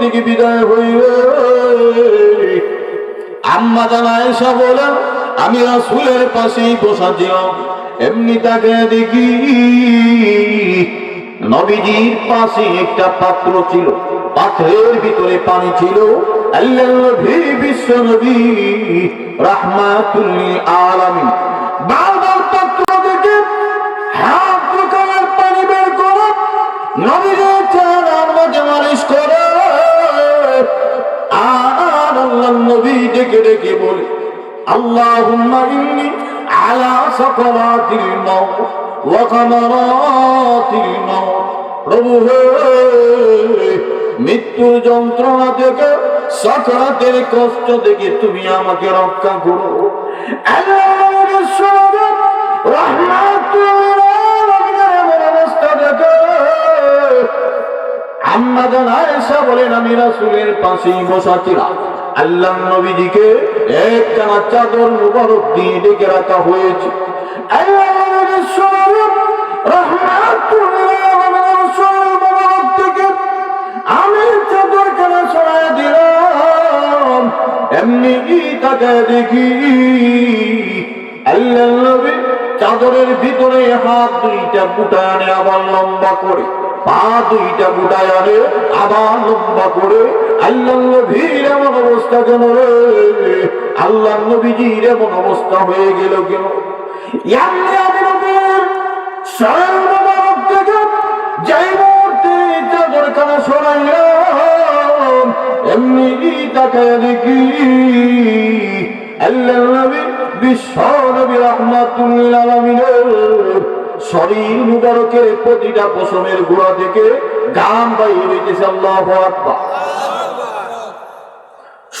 থেকে বিদায় আম্মা আমি রাসূলের পাশেই বসা ছিলাম এমনি তাকে দেখি নবীজির পাশে একটা পাত্র ছিল। পাত্রের ভিতরে পানি ছিল। আল্লাহ বিশ্ব নবী রাহমাতুল্লিল আলামিন আল্লাহ নবী ডেকে ডেকে বলে, আল্লাহুম্মা আলা সাকারাতিল মাউত ওয়া প্রভু হে, মৃত্যুর যন্ত্রণা থেকে সাকারাতের কষ্ট থেকে তুমি আমাকে রক্ষা করো। দেখে আম্মাদান আয়েশা বলেন, আমি রাসূলের পাশেই বসা ছিলাম। আল্লাহ নবীজিকে একখানা চাদর মুবারক দিয়ে ডেকে রাখা হয়েছে। দিলাম। এমনি দেখি চাদরের ভিতরে হাত দুইটা বুটায় আনে, আবার লম্বা করে, পা দুইটা বুটায় আনে, আবার লম্বা করে আল্লাহ এমন অবস্থা কেন রে? আল্লাহ নবীজির এমন অবস্থা হয়ে গেল কেন? যাই চাদরখানা সরাইলাম, এমনি দেখি বিশ্ব শরীর মুবারকের প্রতিটা পশমের গোড়া থেকে গাম বাইরে আল্লাহু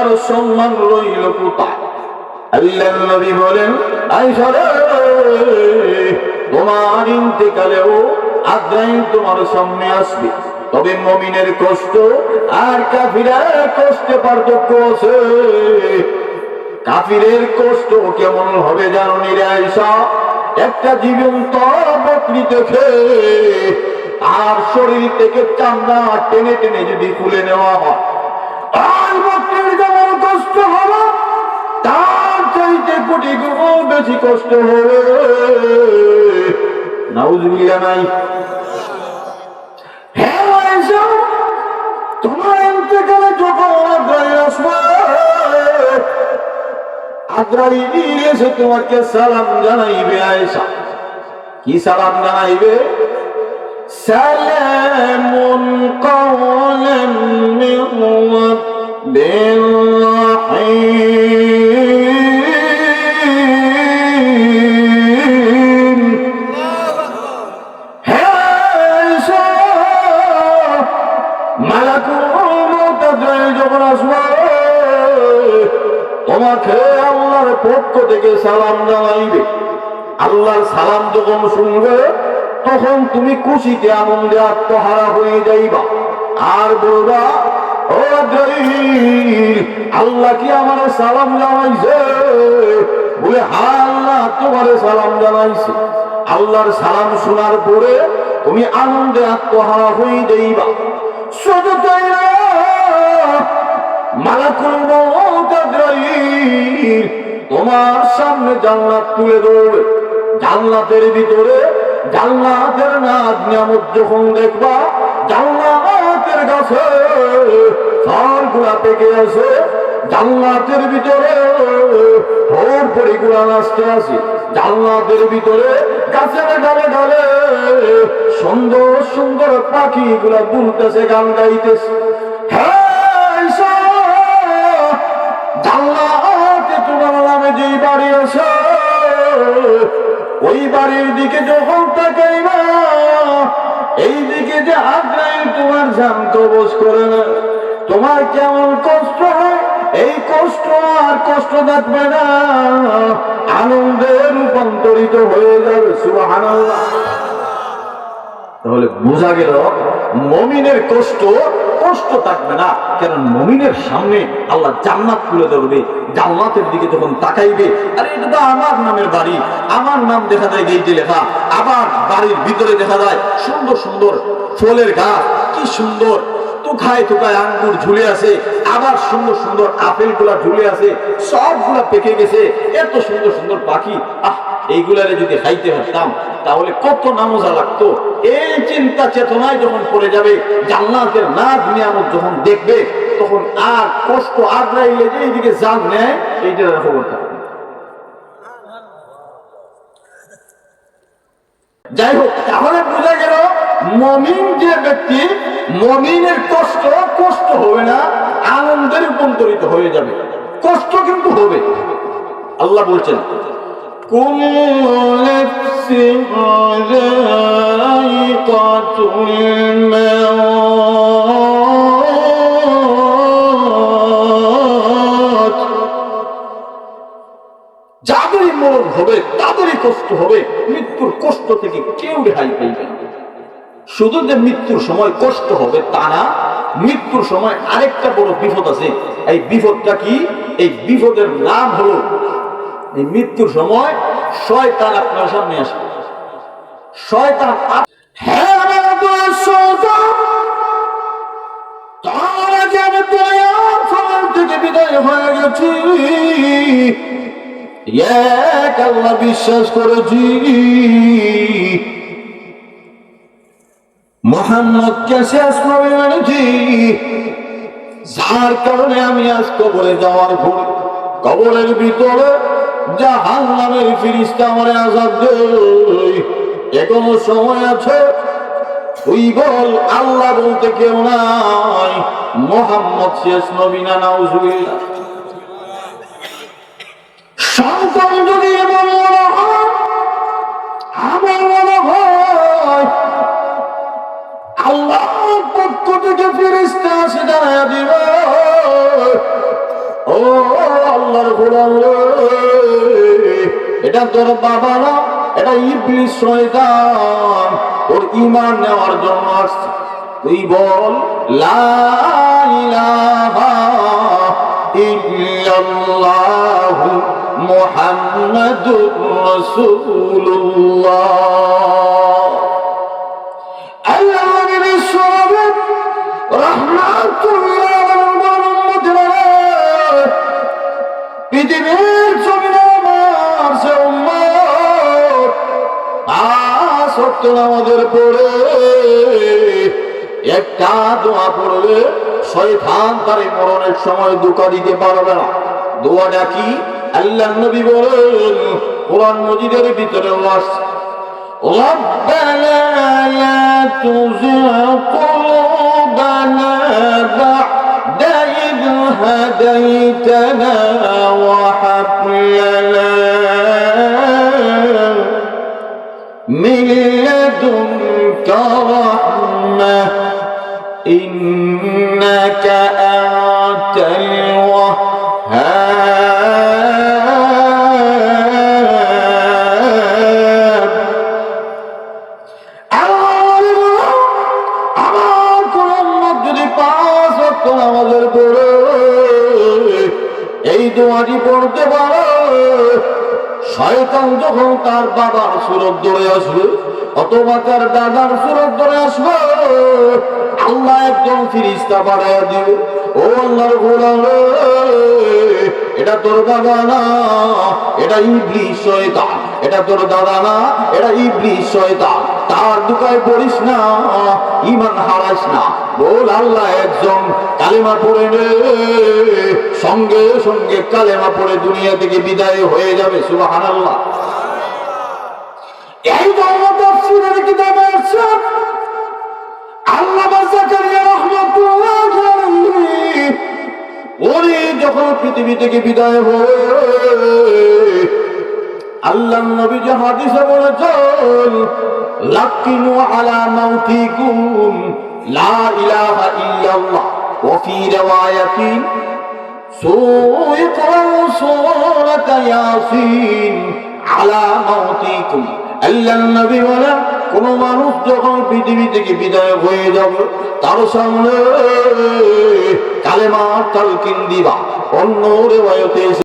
আর সম্মান রইল কোথায় বলেন তোমার ইন্তেকালেও আদ্রাইন তোমার সামনে আসবে। তবে মমিনের কষ্ট আর কষ্টে পার্থক্য আছে। কাফিরের কষ্ট কেমন হবে জানো রে আয়সা একটা জীবন্ত বকরি দেখে আর শরীর থেকে চামড়া টেনে টেনে যদি খুলে নেওয়া হয় আর বকরির যেমন কষ্ট হবে তার চাইতে কোটি গুণ বেশি কষ্ট হবে নাউজুবিল্লাহ নাই। হ্যাঁ এসে তোমাকে সালাম জানাইবে কি সালাম জানাইবে? সালামুন তোমাকে আল্লাহর পক্ষ থেকে সালাম জানাইবে। আল্লাহর সালাম যখন শুনবে, তখন তুমি খুশিতে আনন্দে আত্মহারা হয়ে যাইবা। আর বলবা, ও আল্লাহ কি আমার সালাম জানাইছে? বলে হ্যাঁ আল্লাহ তোমার সালাম জানাইছে। আল্লাহর সালাম শোনার পরে তুমি আনন্দে আত্মহারা হয়ে যাইবা। শুধু তাই না মালাকুল আজরাইল তোমার সামনে জান্নাত তুলে ধরবে। জান্নাতের ভিতরে জান্নাতের নাজ নিয়ামত যখন দেখবা, জান্নাতের গাছে ফলগুলা পেকে আছে। জান্নাতের ভিতরে ভোর পরিগুলা নাচতে আছে। জান্নাতের ভিতরে গাছের ডালে ডালে সুন্দর সুন্দর পাখিগুলা দুলতেছে, গান গাইতেছে। ওই বাড়ির দিকে যখন তাকাইবা এই দিকে যে আগ্রাই তোমার জান কবজ করে না, তোমার কেমন কষ্ট হয়? এই কষ্ট আর কষ্ট থাকবে না। আনন্দে রূপান্তরিত হয়ে যাবে, সুবহানাল্লাহ। তাহলে বোঝা গেল, মমিনের কষ্ট কষ্ট থাকবে না। কারণ মমিনের সামনে আল্লাহ জান্নাত তুলে ধরবে, জান্নাতের দিকে যখন তাকাইবে, আরে এটা তো আমার নামের বাড়ি, আমার নাম দেখা যায় গেইটে লেখা, আবার বাড়ির ভিতরে দেখা যায় সুন্দর সুন্দর ফলের গাছ, কি সুন্দর, তুখায় তুখায় আঙ্গুর ঝুলে আছে, আবার সুন্দর সুন্দর আপেলগুলা ঝুলে আছে, সবগুলা পেকে গেছে, এত সুন্দর সুন্দর পাখি, আহ এইগুলারে যদি খাইতে পারতাম, তাহলে কত নামোজা লাগতো। এই চিন্তা চেতনায় যখন পড়ে যাবে, জান্নাতের নাচ নিয়ামত যখন দেখবে, তখন আর কষ্ট আগ্রাইলে যে এইদিকে জান নেয়, এইটার খবর যাই হোক, তাহলে বোঝা গেল, মমিন যে ব্যক্তি, মমিনের কষ্ট কষ্ট হবে না আনন্দের রূপান্তরিত হয়ে যাবে। কষ্ট কিন্তু হবে। আল্লাহ বলছেন কোন যাদেরই মরণ হবে, তাদেরই কষ্ট হবে, মৃত্যুর কষ্ট থেকে কেউ রেহাই পাইবে না শুধু যে মৃত্যুর সময় কষ্ট হবে তা না, মৃত্যুর সময় আরেকটা বড় বিপদ আছে। এই বিপদটা কি? এই বিপদের নাম হলো এই মৃত্যুর সময় শয়তান আপনার সামনে আসবে শয়তান তার এক আল্লাহ বিশ্বাস করেছি। মোহাম্মদকে শেষ নবী মেনেছি যার কারণে আমি আজ কবরে যাওয়ার পরে কবরের ভিতরে জাহান ফিরিস্তা আজাদ সময় আছে? তুই বল, আল্লাহ বলতে কেউ নাই। মোহাম্মদ শেষ নবী না, নাউজুবিল্লাহ। সন্তান যদি এমন তোর বাবা না এটা ইবলিস শয়তান। ওর ঈমান নেওয়ার জন্য আসছে। তুই বল, লা ইলাহা ইল্লাল্লাহু মুহাম্মাদুর রাসূলুল্লাহ। উম্মতেরা, পৃথিবীর ওয়াক্ত নামাজের পড়ে একটা দোয়া পড়লে শয়তান তার এই মরণের সময় দুঃখ দিতে পারবে না দোয়াটা কি আল্লাহ নবী বলেন কোরআন মজিদের ভিতরে আসছে ربنا لا تزغ قلوبنا بعد إذ هديتنا وهب لدنك رحمة إنك أنت الوهاب আমার কোন উম্মত যদি পাঁচ ওয়াক্ত নামাজের পড়ে এই দোয়াটি পড়তে পারে শয়তান যখন তার বাবার সুরত ধরে আসবে অথবা তার দাদার সুরত ধরে আসবে। আল্লাহ একজন ফিরিস্তা বাড়াইয়া দিবে ও আল্লাহর গোলাম এটা তোর বাবা না, এটা ইবলিস শয়তান। এটা তোর দাদা না, এটা ইবলিস শয়তান। তার দুকায় পড়িস না ইমান হারাইস না। বল আল্লাহ একজন কালেমা পড়ে নে, সঙ্গে সঙ্গে কালেমা পড়ে দুনিয়া থেকে বিদায় হয়ে যাবে সুবাহান আল্লাহ এই ধর্ম পৃথিবী থেকে বিদায় আল্লাহ নবী যে হাদিসে বলেছেন, লাকিনু আলা মাউতিকুম, লা ইলাহা ইল্লাল্লাহ। ওয়া ফি রিওয়ায়াতিন সুইকরাউ সূরাতা ইয়াসিন আলা মাউতিকুম। আল্লাহ নবী বলেন, কোন মানুষ যখন পৃথিবী থেকে বিদায় হয়ে যাবে, তার সামনে কালেমা তালকিন দিবা। অন্য রেওয়ায়তে এসে